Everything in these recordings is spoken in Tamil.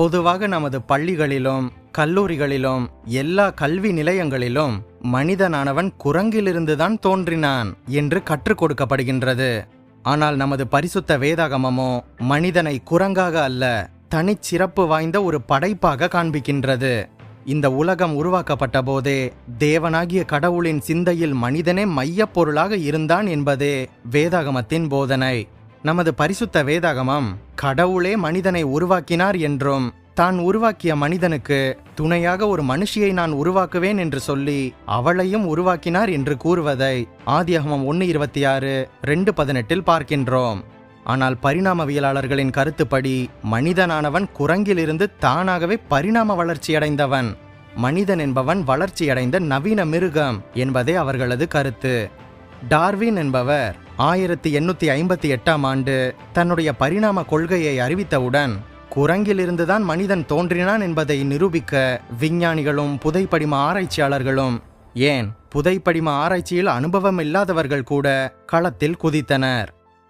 பொதுவாக நமது பள்ளிகளிலும் கல்லூரிகளிலும் எல்லா கல்வி நிலையங்களிலும் மனிதனானவன் குரங்கிலிருந்துதான் தோன்றினான் என்று கற்றுக் கொடுக்கப்படுகின்றது. ஆனால் நமது பரிசுத்த வேதாகமமோ மனிதனை குரங்காக அல்ல தனிச்சிறப்பு வாய்ந்த ஒரு படைப்பாக காண்பிக்கின்றது. இந்த உலகம் உருவாக்கப்பட்ட போதே தேவனாகிய கடவுளின் சிந்தையில் மனிதனே மையப் பொருளாக இருந்தான் என்பதே வேதாகமத்தின் போதனை. நமது பரிசுத்த வேதாகமம் கடவுளே மனிதனை உருவாக்கினார் என்றும் தான் உருவாக்கிய மனிதனுக்கு துணையாக ஒரு மனுஷியை நான் உருவாக்குவேன் என்று சொல்லி அவளையும் உருவாக்கினார் என்று கூறுவதை ஆதியாகமம் ஒன்று இருபத்தி ஆறு ரெண்டு பதினெட்டில் பார்க்கின்றோம். ஆனால் பரிணாமவியலாளர்களின் கருத்துப்படி மனிதனானவன் குரங்கிலிருந்து தானாகவே பரிணாம வளர்ச்சியடைந்தவன். மனிதன் என்பவன் வளர்ச்சியடைந்த நவீன மிருகம் என்பதே அவர்களது கருத்து. டார்வின் என்பவர் ஆயிரத்தி எண்ணூத்தி ஐம்பத்தி எட்டாம் ஆண்டு தன்னுடைய பரிணாம கொள்கையை அறிவித்தவுடன் குரங்கிலிருந்துதான் மனிதன் தோன்றினான் என்பதை நிரூபிக்க விஞ்ஞானிகளும் புதைப்படிம ஆராய்ச்சியாளர்களும் ஏன் புதைப்படிம ஆராய்ச்சியில் அனுபவம் இல்லாதவர்கள் கூட களத்தில் குதித்தனர்.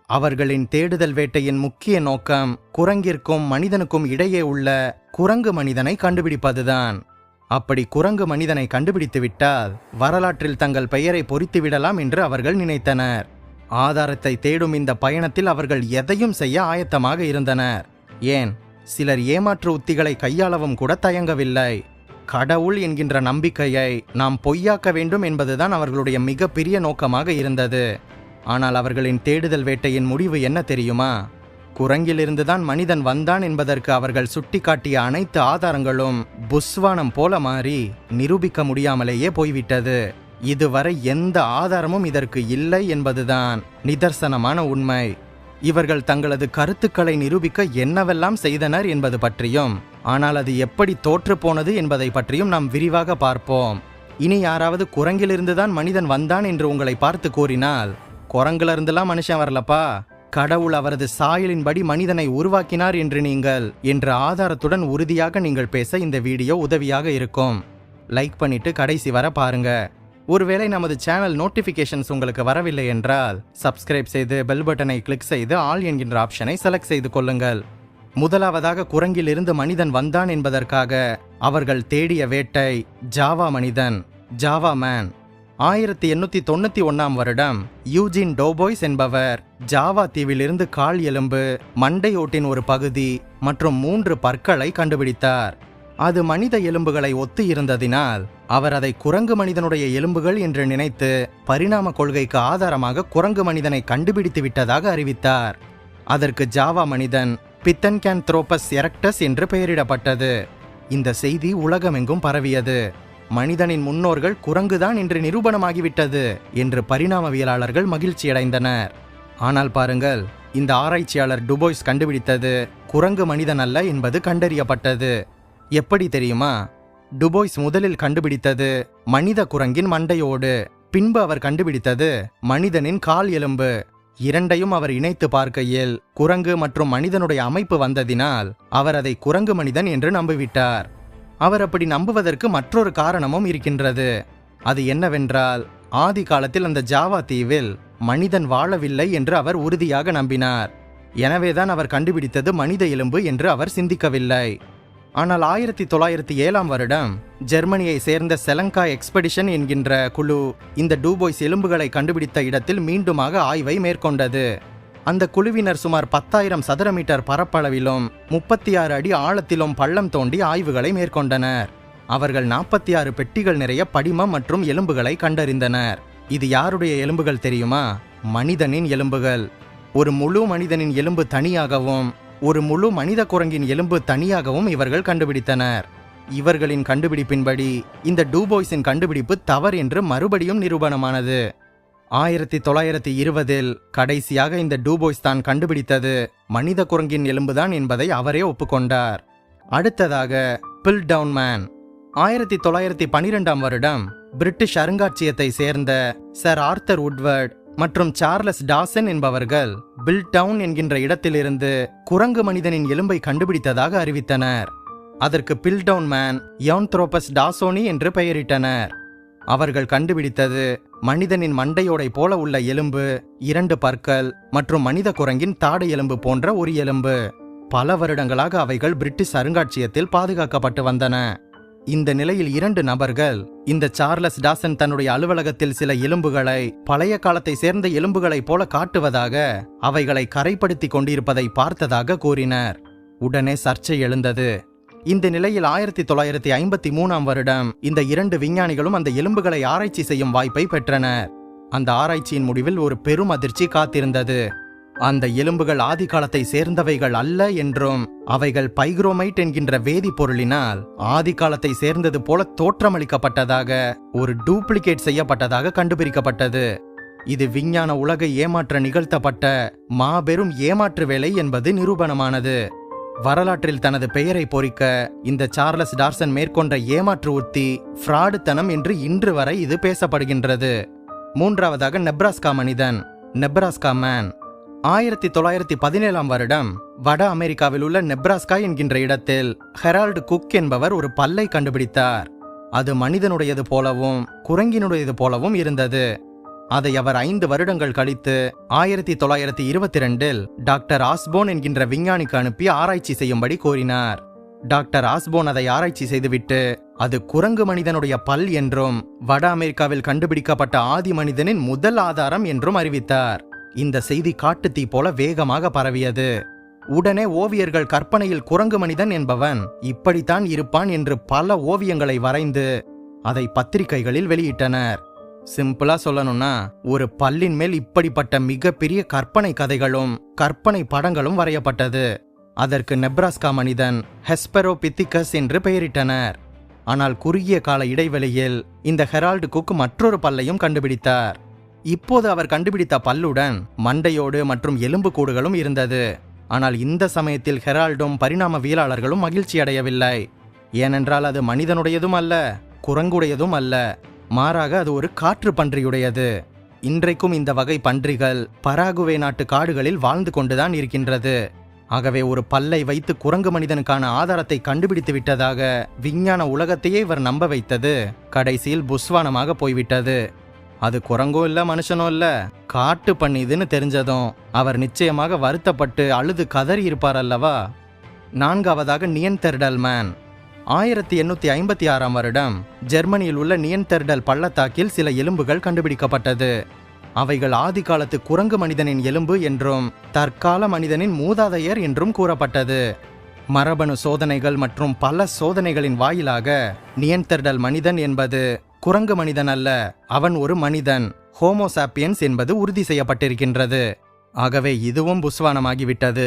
அவர்களின் தேடுதல் வேட்டையின் முக்கிய நோக்கம் குரங்கிற்கும் மனிதனுக்கும் இடையே உள்ள குரங்கு மனிதனை கண்டுபிடிப்பதுதான். அப்படி குரங்கு மனிதனை கண்டுபிடித்து விட்டால் வரலாற்றில் தங்கள் பெயரை பொறித்து விடலாம் என்று அவர்கள் நினைத்தனர். ஆதாரத்தை தேடும் இந்த பயணத்தில் அவர்கள் எதையும் செய்ய ஆயத்தமாக இருந்தனர். ஏன்? சிலர் ஏமாற்று உத்திகளை கையாளவும் கூட தயங்கவில்லை. கடவுள் என்கின்ற நம்பிக்கையை நாம் பொய்யாக்க வேண்டும் என்பதுதான் அவர்களுடைய மிகப்பெரிய நோக்கமாக இருந்தது. ஆனால் அவர்களின் தேடுதல் வேட்டையின் முடிவு என்ன தெரியுமா? குரங்கிலிருந்துதான் மனிதன் வந்தான் என்பதற்கு அவர்கள் சுட்டிக்காட்டிய அனைத்து ஆதாரங்களும் புஸ்வானம் போல மாறி நிரூபிக்க முடியாமலேயே போய்விட்டது. இதுவரை எந்த ஆதாரமும் இதற்கு இல்லை என்பதுதான் நிதர்சனமான உண்மை. இவர்கள் தங்களது கருத்துக்களை நிரூபிக்க என்னவெல்லாம் செய்தனர் என்பது பற்றியும் ஆனால் அது எப்படி தோற்று போனது என்பதை பற்றியும் நாம் விரிவாக பார்ப்போம். இனி யாராவது குரங்கிலிருந்துதான் மனிதன் வந்தான் என்று உங்களை பார்த்து கூறினால் குரங்குல மனுஷன் வரலப்பா? கடவுள் அவரது சாயலின்படி மனிதனை உருவாக்கினார் என்று நீங்கள் என்ற ஆதாரத்துடன் உறுதியாக நீங்கள் பேச இந்த வீடியோ உதவியாக இருக்கும். லைக் பண்ணிட்டு கடைசி வர பாருங்க. ஒருவேளை நமது சேனல் நோட்டிஃபிகேஷன்ஸ் உங்களுக்கு வரவில்லை என்றால் சப்ஸ்கிரைப் செய்து பெல் பட்டனை கிளிக் செய்து ஆல் என்கின்ற ஆப்ஷனை செலக்ட் செய்து கொள்ளுங்கள். முதலாவதாக குரங்கிலிருந்து மனிதன் வந்தான் என்பதற்காக அவர்கள் தேடிய வேட்டை ஜாவா மனிதன் ஜாவா மேன் ஆயிரத்தி எண்ணூத்தி தொண்ணூத்தி ஒன்னாம் வருடம் யூஜின் டோபோய்ஸ் என்பவர் ஜாவா தீவிலிருந்து கால் எலும்பு மண்டையோட்டின் ஒரு பகுதி மற்றும் மூன்று பற்களை கண்டுபிடித்தார். அது மனித எலும்புகளை ஒத்து இருந்ததினால் அவர் அதை குரங்கு மனிதனுடைய எலும்புகள் என்று நினைத்து பரிணாம கொள்கைக்கு ஆதாரமாக குரங்கு மனிதனை கண்டுபிடித்து விட்டதாக அறிவித்தார். அதற்கு ஜாவா மனிதன் பித்தன்கேன்த்ரோபஸ் எரக்டஸ் என்று பெயரிடப்பட்டது. இந்த செய்தி உலகமெங்கும் பரவியது. மனிதனின் முன்னோர்கள் குரங்குதான் என்று நிரூபணமாகிவிட்டது என்று பரிணாமவியலாளர்கள் மகிழ்ச்சியடைந்தனர். ஆனால் பாருங்கள் இந்த ஆராய்ச்சியாளர் டுபோய்ஸ் கண்டுபிடித்தது குரங்கு மனிதன் அல்ல என்பது கண்டறியப்பட்டது. எப்படி தெரியுமா? டுபோய்ஸ் முதலில் கண்டுபிடித்தது மனித குரங்கின் மண்டையோடு பின்பு அவர் கண்டுபிடித்தது மனிதனின் கால் எலும்பு. இரண்டையும் அவர் இணைத்து பார்க்கையில் குரங்கு மற்றும் மனிதனுடைய அமைப்பு வந்ததினால் அவர் அதை குரங்கு மனிதன் என்று நம்பிவிட்டார். அவர் அப்படி நம்புவதற்கு மற்றொரு காரணமும் இருக்கின்றது. அது என்னவென்றால் ஆதி காலத்தில் அந்த ஜாவா தீவில் மனிதன் வாழவில்லை என்று அவர் உறுதியாக நம்பினார். எனவேதான் அவர் கண்டுபிடித்தது மனித எலும்பு என்று அவர் சிந்திக்கவில்லை. ஆனால் ஆயிரத்தி தொள்ளாயிரத்தி ஏழாம் வருடம் ஜெர்மனியை சேர்ந்த செலங்கா எக்ஸ்பெடிஷன் என்கின்ற குழு இந்த டூபோய்ஸ் எலும்புகளை கண்டுபிடித்த இடத்தில் மீண்டுமாக ஆய்வை மேற்கொண்டது. அந்த குழுவினர் சுமார் பத்தாயிரம் சதுர மீட்டர் பரப்பளவிலும் முப்பத்தி ஆறு அடி ஆழத்திலும் பள்ளம் தோண்டி ஆய்வுகளை மேற்கொண்டனர். அவர்கள் நாற்பத்தி ஆறு பெட்டிகள் நிறைய படிமம் மற்றும் எலும்புகளை கண்டறிந்தனர். இது யாருடைய எலும்புகள் தெரியுமா? மனிதனின் எலும்புகள். ஒரு முழு மனிதனின் எலும்பு தனியாகவும் ஒரு முழு மனித குரங்கின் எலும்பு தனியாகவும் இவர்கள் கண்டுபிடித்தனர். இவர்களின் கண்டுபிடிப்பின்படி இந்த டூபோய்ஸின் கண்டுபிடிப்பு தவறு என்று மறுபடியும் நிரூபணமானது. ஆயிரத்தி தொள்ளாயிரத்தி இருபதில் கடைசியாக இந்த டூபோய்ஸ் தான் கண்டுபிடித்தது. மனித குரங்கின் எலும்புதான் என்பதை அவரே ஒப்புக்கொண்டார். அடுத்ததாக பில் டவுன் மேன் ஆயிரத்தி தொள்ளாயிரத்தி பனிரெண்டாம் வருடம் பிரிட்டிஷ் அருங்காட்சியத்தை சேர்ந்த சர் ஆர்த்தர் உட்வர்ட் மற்றும் சார்லஸ் டாசன் என்பவர்கள் பில் டவுன் என்கின்ற இடத்திலிருந்து குரங்கு மனிதனின் எலும்பை கண்டுபிடித்ததாக அறிவித்தனர். அதற்கு பில்டவுன் மேன் யோன்த்ரோபஸ் டாசோனி என்று பெயரிட்டனர். அவர்கள் கண்டுபிடித்தது மனிதனின் மண்டையோடை போல உள்ள எலும்பு இரண்டு பற்கள் மற்றும் மனித குரங்கின் தாடை எலும்பு போன்ற ஒரு எலும்பு. பல வருடங்களாக அவைகள் பிரிட்டிஷ் அருங்காட்சியகத்தில் பாதுகாக்கப்பட்டு வந்தன. இந்த நிலையில் இரண்டு நபர்கள் இந்த சார்லஸ் டாசன் தன்னுடைய அலுவலகத்தில் சில எலும்புகளை பழைய காலத்தை சேர்ந்த எலும்புகளைப் போல காட்டுவதாக அவைகளை கரைப்படுத்தி கொண்டிருப்பதை பார்த்ததாக கூறினர். உடனே சர்ச்சை எழுந்தது. இந்த நிலையில் ஆயிரத்தி தொள்ளாயிரத்தி ஐம்பத்தி மூணாம் வருடம் இந்த இரண்டு விஞ்ஞானிகளும் அந்த எலும்புகளை ஆராய்ச்சி செய்யும் வாய்ப்பை பெற்றனர். அந்த ஆராய்ச்சியின் முடிவில் ஒரு பெரும் அதிர்ச்சி காத்திருந்தது. அந்த எலும்புகள் ஆதி காலத்தை சேர்ந்தவைகள் அல்ல என்றும் அவைகள் பைக்ரோமைட் என்கின்ற வேதிப்பொருளினால் ஆதி காலத்தை சேர்ந்தது போல தோற்றமளிக்கப்பட்டதாக ஒரு டூப்ளிகேட் செய்யப்பட்டதாக கண்டுபிடிக்கப்பட்டது. இது விஞ்ஞான உலகை ஏமாற்ற நிகழ்த்தப்பட்ட மாபெரும் ஏமாற்று வேலை என்பது நிரூபணமானது. வரலாற்றில் தனது பெயரை பொறிக்க இந்த சார்லஸ் டார்சன் மேற்கொண்ட ஏமாற்று உத்தி ஃப்ராடுத்தனம் என்று இன்று வரை இது பேசப்படுகின்றது. மூன்றாவதாக நெப்ராஸ்கா மனிதன் நெப்ராஸ்கா மேன். ஆயிரத்தி தொள்ளாயிரத்தி பதினேழாம் வருடம் வட அமெரிக்காவில் உள்ள நெப்ராஸ்கா என்கின்ற இடத்தில் ஹெரால்டு குக் என்பவர் ஒரு பல்லை கண்டுபிடித்தார். அது மனிதனுடையது போலவும் குரங்கினுடையது போலவும் இருந்தது. அதை அவர் ஐந்து வருடங்கள் கழித்து ஆயிரத்தி தொள்ளாயிரத்தி இருபத்தி ரெண்டில் டாக்டர் ஆஸ்போன் என்கின்ற விஞ்ஞானிக்கு அனுப்பி ஆராய்ச்சி செய்யும்படி கோரினார். டாக்டர் ஆஸ்போன் அதை ஆராய்ச்சி செய்துவிட்டு அது குரங்கு மனிதனுடைய பல் என்றும் வட அமெரிக்காவில் கண்டுபிடிக்கப்பட்ட ஆதி மனிதனின் முதல் ஆதாரம் என்றும் அறிவித்தார். இந்த செய்தி காட்டுத்தீ போல வேகமாக பரவியது. உடனே ஓவியர்கள் கற்பனையில் குரங்கு மனிதன் என்பவன் இப்படித்தான் இருப்பான் என்று பல ஓவியங்களை வரைந்து அதை பத்திரிகைகளில் வெளியிட்டனர். சிம்பிளா சொல்லணும்னா ஒரு பல்லின் மேல் இப்படிப்பட்ட மிகப்பெரிய கற்பனை கதைகளும் கற்பனை படங்களும் வரையப்பட்டது. அதற்கு நெப்ராஸ்கா மனிதன் ஹெஸ்பெரோ பித்திகஸ் என்று பெயரிட்டனர். ஆனால் குறுகிய கால இடைவெளியில் இந்த ஹெரால்டு குக் மற்றொரு பல்லையும் கண்டுபிடித்தார். இப்போது அவர் கண்டுபிடித்த பல்லுடன் மண்டையோடு மற்றும் எலும்புக்கூடுகளும் இருந்தது. ஆனால் இந்த சமயத்தில் ஹெரால்டும் பரிணாமவியலாளர்களும் மகிழ்ச்சி அடையவில்லை ஏனென்றால் அது மனிதனுடையதும் அல்ல குரங்குடையதும் அல்ல. மாறாக அது ஒரு காற்று பன்றியுடையது. இன்றைக்கும் இந்த வகை பன்றிகள் பராகுவே நாட்டு காடுகளில் வாழ்ந்து கொண்டுதான் இருக்கின்றது. ஆகவே ஒரு பல்லை வைத்து குரங்கு மனிதனுக்கான ஆதாரத்தை கண்டுபிடித்து விட்டதாக விஞ்ஞான உலகத்தையே இவர் நம்ப வைத்தது. கடைசியில் புஸ்வானமாக போய்விட்டது. அது குரங்கும் இல்லை மனுஷனும் இல்லை. காட்டு பண்ணிதுன்னு தெரிஞ்சதும் அவர் நிச்சயமாக வருத்தப்பட்டு அழுது கதறி இருப்பார் அல்லவா? நான்காவதாக நியன்தெர்டல் மேன். ஆயிரத்தி எண்ணூத்தி ஐம்பத்தி ஆறாம் வருடம் ஜெர்மனியில் உள்ள நியன்தெர்டல் பள்ளத்தாக்கில் சில எலும்புகள் கண்டுபிடிக்கப்பட்டது. அவைகள் ஆதி காலத்து குரங்கு மனிதனின் எலும்பு என்றும் தற்கால மனிதனின் மூதாதையர் என்றும் கூறப்பட்டது. மரபணு சோதனைகள் மற்றும் பல சோதனைகளின் வாயிலாக நியன்தெர்டல் மனிதன் என்பது குரங்கு மனிதன் அல்ல அவன் ஒரு மனிதன். ஹோமோசாப்பியன்ஸ் என்பது உறுதி செய்யப்பட்டிருக்கின்றது. ஆகவே இதுவும் புஸ்வானமாகிவிட்டது.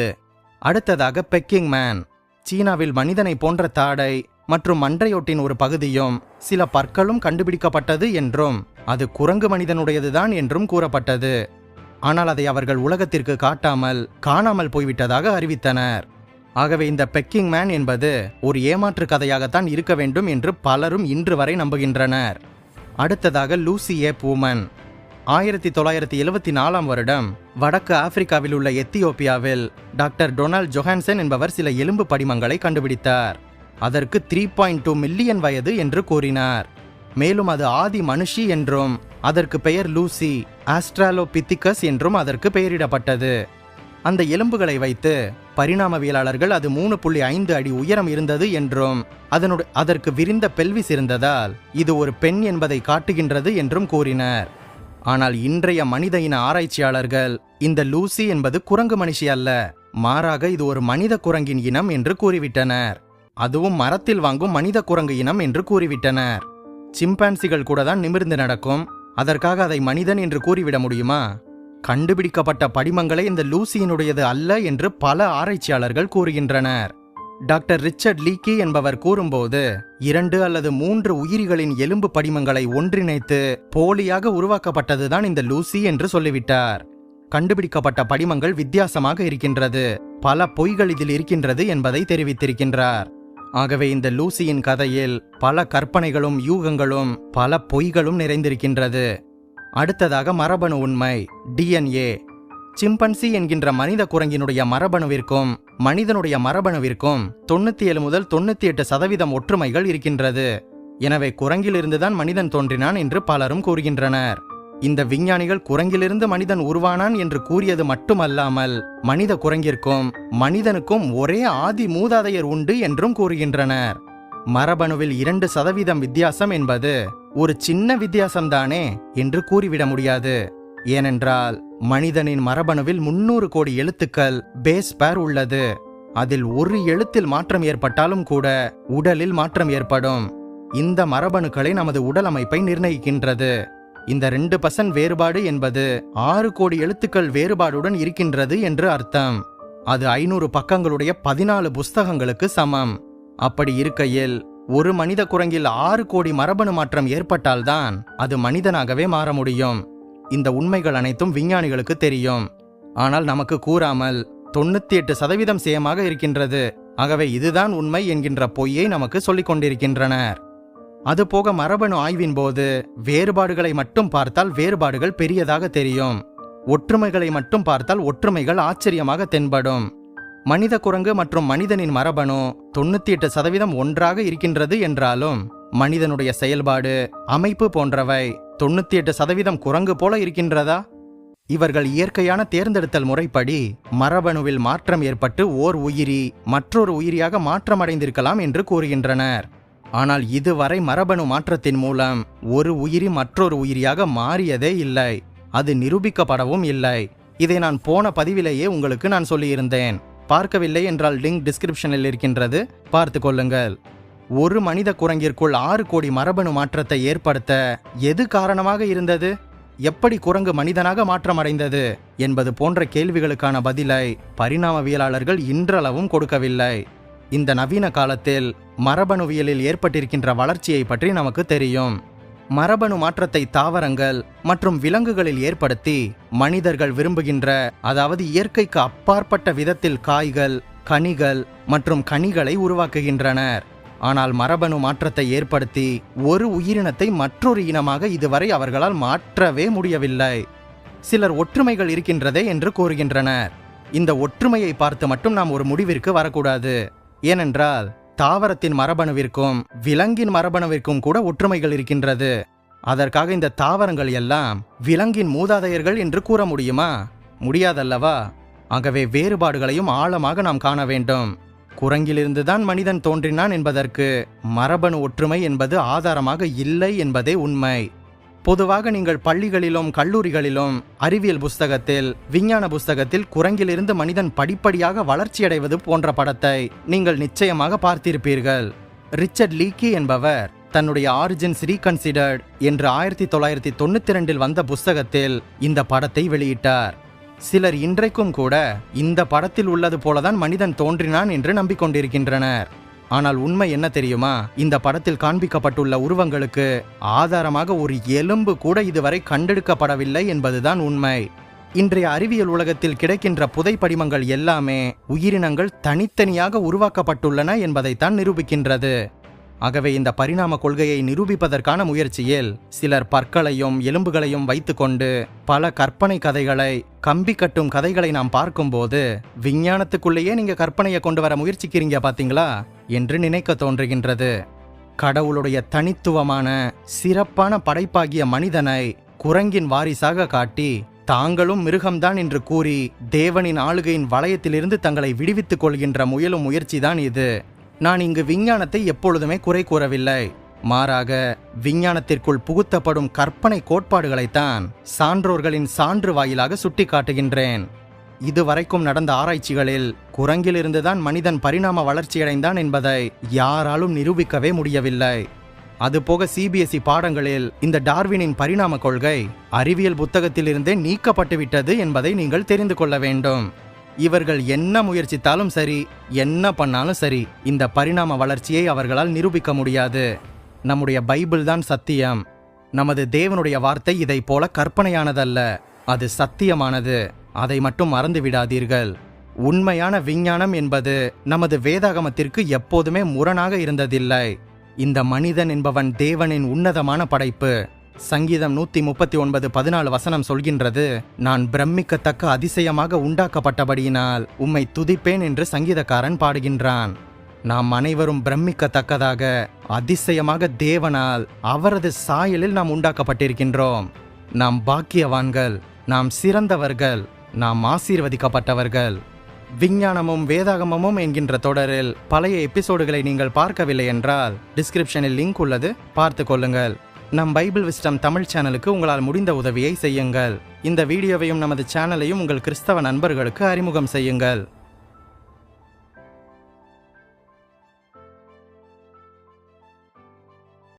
அடுத்ததாக பெக்கிங் மேன். சீனாவில் மனிதனை போன்ற தாடை மற்றும் மன்றையொட்டின் ஒரு பகுதியும் சில பற்களும் கண்டுபிடிக்கப்பட்டது என்றும் அது குரங்கு மனிதனுடையதுதான் என்றும் கூறப்பட்டது. ஆனால் அதை அவர்கள் உலகத்திற்கு காட்டாமல் காணாமல் போய்விட்டதாக அறிவித்தனர். ஆகவே இந்த பெக்கிங் மேன் என்பது ஒரு ஏமாற்று கதையாகத்தான் இருக்க வேண்டும் என்று பலரும் இன்று வரை நம்புகின்றனர். அடுத்ததாக லூசி ஏ பூமன். ஆயிரத்தி தொள்ளாயிரத்தி எழுவத்தி நாலாம் வருடம் வடக்கு ஆப்பிரிக்காவில் உள்ள எத்தியோப்பியாவில் டாக்டர் டொனால்ட் ஜொஹான்சன் என்பவர் சில எலும்பு படிமங்களை கண்டுபிடித்தார். அதற்கு த்ரீ பாயிண்ட் டூ மில்லியன் வயது என்று கூறினார். மேலும் அது ஆதி மனுஷி என்றும் அதற்கு பெயர் லூசி ஆஸ்ட்ராலோபித்திகஸ் என்றும் அதற்கு பெயரிடப்பட்டது. அந்த எலும்புகளை வைத்து பரிணாமவியலாளர்கள் அது மூணு புள்ளி ஐந்து அடி உயரம் இருந்தது என்றும் அதனுடைய அதற்கு விரிந்த பெல்விஸ் இருந்ததால் இது ஒரு பெண் என்பதை காட்டுகின்றது என்றும் கூறினர். ஆனால் இன்றைய மனித இன ஆராய்ச்சியாளர்கள் இந்த லூசி என்பது குரங்கு மனுஷி அல்ல மாறாக இது ஒரு மனித குரங்கின் இனம் என்று கூறிவிட்டனர். அதுவும் மரத்தில் வாங்கும் மனித குரங்கு இனம் என்று கூறிவிட்டனர். சிம்பான்சிகள் கூட தான் நிமிர்ந்து நடக்கும் அதற்காக அதை மனிதன் என்று கூறிவிட முடியுமா? கண்டுபிடிக்கப்பட்ட படிமங்களே இந்த லூசியினுடையது அல்ல என்று பல ஆராய்ச்சியாளர்கள் கூறுகின்றனர். டாக்டர் ரிச்சர்ட் லீக்கி என்பவர் கூறும்போது இரண்டு அல்லது மூன்று உயிரிகளின் எலும்பு படிமங்களை ஒன்றிணைத்து போலியாக உருவாக்கப்பட்டதுதான் இந்த லூசி என்று சொல்லிவிட்டார். கண்டுபிடிக்கப்பட்ட படிமங்கள் வித்தியாசமாக இருக்கின்றது பல பொய்கள் இதில் இருக்கின்றது என்பதை தெரிவித்திருக்கின்றார். ஆகவே இந்த லூசியின் கதையில் பல கற்பனைகளும் யூகங்களும் பல பொய்களும் நிறைந்திருக்கின்றது. அடுத்ததாக மரபணு உண்மை டிஎன்ஏ சிம்பன்சி என்கின்ற மனித குரங்கினுடைய மரபணுவிற்கும் மனிதனுடைய மரபணுவிற்கும் தொண்ணூத்தி ஏழு முதல் தொண்ணூத்தி எட்டு சதவீதம் ஒற்றுமைகள் இருக்கின்றது. எனவே குரங்கிலிருந்துதான் மனிதன் தோன்றினான் என்று பலரும் கூறுகின்றனர். இந்த விஞ்ஞானிகள் குரங்கிலிருந்து மனிதன் உருவானான் என்று கூறியது மட்டுமல்லாமல் மனித குரங்கிற்கும் மனிதனுக்கும் ஒரே ஆதி மூதாதையர் உண்டு என்றும் கூறுகின்றனர். மரபணுவில் இரண்டு சதவீதம் வித்தியாசம் என்பது ஒரு சின்ன வித்தியாசம்தானே என்று கூறிவிட முடியாது. ஏனென்றால் மனிதனின் மரபணுவில் முன்னூறு கோடி எழுத்துக்கள் பேஸ் பேர் உள்ளது. அதில் ஒரு எழுத்தில் மாற்றம் ஏற்பட்டாலும் கூட உடலில் மாற்றம் ஏற்படும். இந்த மரபணுக்களை நமது உடல் அமைப்பை நிர்ணயிக்கின்றது. இந்த ரெண்டு பர்சன்ட் வேறுபாடு என்பது ஆறு கோடி எழுத்துக்கள் வேறுபாடுடன் இருக்கின்றது என்று அர்த்தம். அது ஐநூறு பக்கங்களுடைய பதினாலு புஸ்தகங்களுக்கு சமம். அப்படி இருக்கையில் ஒரு மனித குரங்கில் ஆறு கோடி மரபணு மாற்றம் ஏற்பட்டால்தான் அது மனிதனாகவே மாற முடியும். இந்த உண்மைகள் அனைத்தும் விஞ்ஞானிகளுக்கு தெரியும். ஆனால் நமக்கு கூறாமல் தொண்ணூத்தி எட்டு சதவீதம் சேமாக இருக்கின்றது. ஆகவே இதுதான் உண்மை என்கின்ற பொய்யை நமக்கு சொல்லிக் கொண்டிருக்கின்றனர். அதுபோக மரபணு ஆய்வின் போது வேறுபாடுகளை மட்டும் பார்த்தால் வேறுபாடுகள் பெரியதாக தெரியும். ஒற்றுமைகளை மட்டும் பார்த்தால் ஒற்றுமைகள் ஆச்சரியமாக தென்படும். மனித குரங்கு மற்றும் மனிதனின் மரபணு தொண்ணூத்தி எட்டு சதவீதம் ஒன்றாக இருக்கின்றது என்றாலும் மனிதனுடைய செயல்பாடு அமைப்பு போன்றவை தொண்ணூத்தி எட்டு சதவீதம் குரங்கு போல இருக்கின்றதா? இவர்கள் இயற்கையான தேர்ந்தெடுத்தல் முறைப்படி மரபணுவில் மாற்றம் ஏற்பட்டு ஓர் உயிரி மற்றொரு உயிரியாக மாற்றமடைந்திருக்கலாம் என்று கூறுகின்றனர். ஆனால் இதுவரை மரபணு மாற்றத்தின் மூலம் ஒரு உயிரி மற்றொரு உயிரியாக மாறியதே இல்லை. அது நிரூபிக்கப்படவும் இல்லை. இதை நான் போன பதிவிலேயே உங்களுக்கு நான் சொல்லியிருந்தேன். பார்க்கவில்லை என்றால் லிங்க் டிஸ்கிரிப்ஷனில் இருக்கின்றது. பார்த்து கொள்ளுங்கள். ஒரு மனித குரங்கிற்குள் ஆறு கோடி மரபணு மாற்றத்தை ஏற்படுத்த எது காரணமாக இருந்தது? எப்படி குரங்கு மனிதனாக மாற்றமடைந்தது? என்பது போன்ற கேள்விகளுக்கான பதிலை பரிணாமவியலாளர்கள் இன்றளவும் கொடுக்கவில்லை. இந்த நவீன காலத்தில் மரபணுவியலில் ஏற்பட்டிருக்கின்ற வளர்ச்சியை பற்றி நமக்கு தெரியும். மரபணு மாற்றத்தை தாவரங்கள் மற்றும் விலங்குகளில் ஏற்படுத்தி மனிதர்கள் விரும்புகின்ற அதாவது இயற்கைக்கு அப்பாற்பட்ட விதத்தில் காய்கள் கனிகள் மற்றும் கனிகளை உருவாக்குகின்றனர். ஆனால் மரபணு மாற்றத்தை ஏற்படுத்தி ஒரு உயிரினத்தை மற்றொரு இனமாக இதுவரை அவர்களால் மாற்றவே முடியவில்லை. சிலர் ஒற்றுமைகள் இருக்கின்றதே என்று கூறுகின்றனர். இந்த ஒற்றுமையை பார்த்து மட்டும் நாம் ஒரு முடிவிற்கு வரக்கூடாது. ஏனென்றால் தாவரத்தின் மரபணுவிற்கும் விலங்கின் மரபணுவிற்கும் கூட ஒற்றுமைகள் இருக்கின்றது. அதற்காக இந்த தாவரங்கள் எல்லாம் விலங்கின் மூதாதையர்கள் என்று கூற முடியுமா? முடியாதல்லவா? ஆகவே வேறுபாடுகளையும் ஆழமாக நாம் காண வேண்டும். குரங்கிலிருந்துதான் மனிதன் தோன்றினான் என்பதற்கு மரபணு ஒற்றுமை என்பது ஆதாரமாக இல்லை என்பதே உண்மை. பொதுவாக நீங்கள் பள்ளிகளிலும் கல்லூரிகளிலும் அறிவியல் புஸ்தகத்தில் விஞ்ஞான புஸ்தகத்தில் குரங்கிலிருந்து மனிதன் படிப்படியாக வளர்ச்சியடைவது போன்ற படத்தை நீங்கள் நிச்சயமாக பார்த்திருப்பீர்கள். ரிச்சர்ட் லீக்கி என்பவர் தன்னுடைய ஆரிஜின்ஸ் ரீகன்சிடர்ட் என்று ஆயிரத்தி தொள்ளாயிரத்தி தொண்ணூத்தி ரெண்டில் வந்த புஸ்தகத்தில் இந்த படத்தை வெளியிட்டார். சிலர் இன்றைக்கும் கூட இந்த படத்தில் உள்ளது போலதான் மனிதன் தோன்றினான் என்று நம்பிக்கொண்டிருக்கின்றனர். ஆனால் உண்மை என்ன தெரியுமா? இந்த படத்தில் காண்பிக்கப்பட்டுள்ள உருவங்களுக்கு ஆதாரமாக ஒரு எலும்பு கூட இதுவரை கண்டெடுக்கப்படவில்லை என்பதுதான் உண்மை. இன்றைய அறிவியல் உலகத்தில் கிடைக்கின்ற புதைப்படிமங்கள் எல்லாமே உயிரினங்கள் தனித்தனியாக உருவாக்கப்பட்டுள்ளன என்பதைத்தான் நிரூபிக்கின்றது. ஆகவே இந்த பரிணாம கொள்கையை நிரூபிப்பதற்கான முயற்சியில் சிலர் பற்களையும் எலும்புகளையும் வைத்துக்கொண்டு பல கற்பனை கதைகளை கம்பி கட்டும் கதைகளை நாம் பார்க்கும்போது விஞ்ஞானத்துக்குள்ளேயே நீங்க கற்பனையை கொண்டு வர முயற்சிக்கிறீங்க பாத்தீங்களா? என்று நினைக்க தோன்றுகின்றது. கடவுளுடைய தனித்துவமான சிறப்பான படைப்பாகிய மனிதனை குரங்கின் வாரிசாக காட்டி தாங்களும் மிருகம்தான் என்று கூறி தேவனின் ஆளுகையின் வளையத்திலிருந்து தங்களை விடுவித்துக் கொள்கின்ற முயலும் முயற்சிதான் இது. நான் இங்கு விஞ்ஞானத்தை எப்பொழுதுமே குறை கூறவில்லை. மாறாக விஞ்ஞானத்திற்குள் புகுத்தப்படும் கற்பனை கோட்பாடுகளைத்தான் சான்றோர்களின் சான்று வாயிலாக சுட்டிக்காட்டுகின்றேன். இதுவரைக்கும் நடந்த ஆராய்ச்சிகளில் குரங்கிலிருந்துதான் மனிதன் பரிணாம வளர்ச்சியடைந்தான் என்பதை யாராலும் நிரூபிக்கவே முடியவில்லை. அதுபோக சிபிஎஸ்இ பாடங்களில் இந்த டார்வினின் பரிணாம கொள்கை அறிவியல் புத்தகத்திலிருந்தே நீக்கப்பட்டுவிட்டது என்பதை நீங்கள் தெரிந்து கொள்ள வேண்டும். இவர்கள் என்ன முயற்சித்தாலும் சரி என்ன பண்ணாலும் சரி இந்த பரிணாம வளர்ச்சியை அவர்களால் நிரூபிக்க முடியாது. நம்முடைய பைபிள் தான் சத்தியம். நமது தேவனுடைய வார்த்தை இதைப் போல கற்பனையானதல்ல. அது சத்தியமானது. அதை மட்டும் மறந்து விடாதீர்கள். உண்மையான விஞ்ஞானம் என்பது நமது வேதாகமத்திற்கு எப்போதுமே முரணாக இருந்ததில்லை. இந்த மனிதன் என்பவன் தேவனின் உன்னதமான படைப்பு. சங்கீதம் நூத்தி முப்பத்தி ஒன்பது பதினாலு வசனம் சொல்கின்றது நான் பிரமிக்கத்தக்க அதிசயமாக உண்டாக்கப்பட்டபடியினால் உம்மை துதிப்பேன் என்று சங்கீதக்காரன் பாடுகின்றான். நாம் அனைவரும் பிரமிக்கத்தக்கதாக அதிசயமாக தேவனால் அவரது சாயலில் நாம் உண்டாக்கப்பட்டிருக்கின்றோம். நாம் பாக்கியவான்கள் நாம் சிறந்தவர்கள். நாம் ஆசீர்வதிக்கப்பட்டவர்கள். விஞ்ஞானமும் வேதாகமமும் என்கின்ற தொடரில் பழைய எபிசோடுகளை நீங்கள் பார்க்கவில்லை என்றால் டிஸ்கிரிப்ஷனில் லிங்க் உள்ளது. பார்த்து கொள்ளுங்கள். நம் பைபிள் விஸ்டம் தமிழ் சேனலுக்கு உங்களால் முடிந்த உதவியை செய்யுங்கள். இந்த வீடியோவையும் நமது சேனலையும் உங்கள் கிறிஸ்தவ நண்பர்களுக்கு அறிமுகம் செய்யுங்கள்.